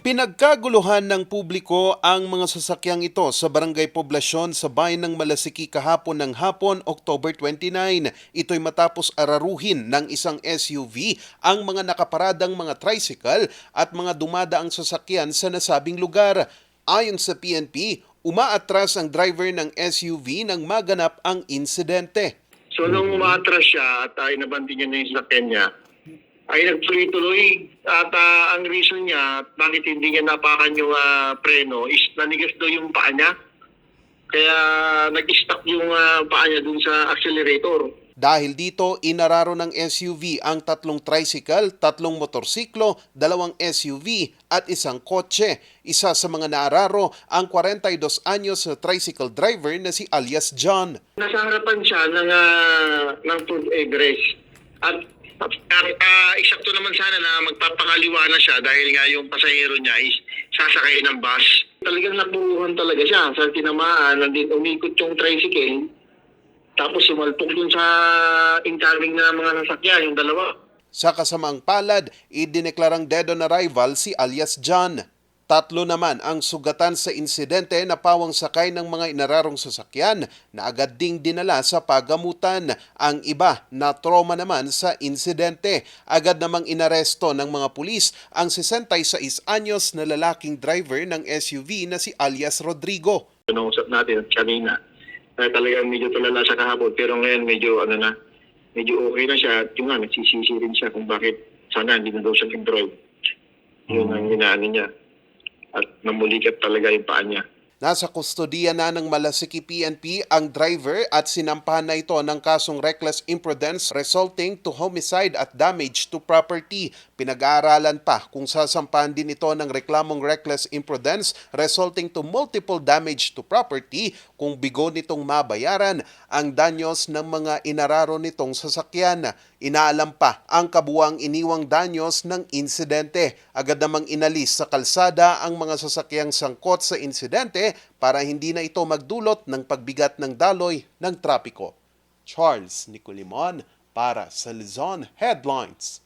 Pinagkaguluhan ng publiko ang mga sasakyang ito sa Barangay Poblasyon sa bayan ng Malasiki kahapon ng hapon, October 29. Ito'y matapos araruhin ng isang SUV ang mga nakaparadang mga tricycle at mga dumadaang sasakyan sa nasabing lugar. Ayon sa PNP, umaatras ang driver ng SUV nang maganap ang insidente. So nung umatras siya at uh, inabanti niya na yung sasakyan niya, ay nagtuloy-tuloy at ah, ang reason niya bakit hindi niya napakan yung ah, preno is nanigas daw yung paa niya. Kaya nag-stuck yung ah, paa niya dun sa accelerator. Dahil dito, inararo ng SUV ang tatlong tricycle, tatlong motorsiklo, dalawang SUV at isang kotse. Isa sa mga naararo ang 42 anyos na tricycle driver na si alias John. Nasa harapan siya ng, ah, ng food egress. At uh, eksakto naman sana na magpapakaliwa na siya dahil nga yung pasahero niya is sasakay ng bus. Talagang napuruhan talaga siya sa tinamaan. Nandun umikot yung tricycle. Tapos sumalpok dun sa incoming na mga sasakyan, yung dalawa. Sa kasamaang palad, idineklarang dead on arrival si alias John. Tatlo naman ang sugatan sa insidente na pawang sakay ng mga inararong sasakyan na agad ding dinala sa pagamutan. Ang iba na trauma naman sa insidente. Agad namang inaresto ng mga pulis ang 66 anyos na lalaking driver ng SUV na si alias Rodrigo. Pinausap natin kanina. Kaya talagang medyo tulala siya kahapon. Pero ngayon medyo ano na, medyo okay na siya. At yung nga, nagsisisi rin siya kung bakit sana hindi na daw siya nag-drive. Yun ang inaano niya. At namulikat talaga yung paa niya. Nasa kustodiya na ng Malasiki PNP ang driver at sinampahan na ito ng kasong reckless imprudence resulting to homicide at damage to property. Pinag-aaralan pa kung sasampahan din ito ng reklamong reckless imprudence resulting to multiple damage to property kung bigo nitong mabayaran ang danyos ng mga inararo nitong sasakyan. Inaalam pa ang kabuang iniwang danyos ng insidente. Agad namang inalis sa kalsada ang mga sasakyang sangkot sa insidente para hindi na ito magdulot ng pagbigat ng daloy ng trapiko. Charles Nicolimon para sa Luzon Headlines.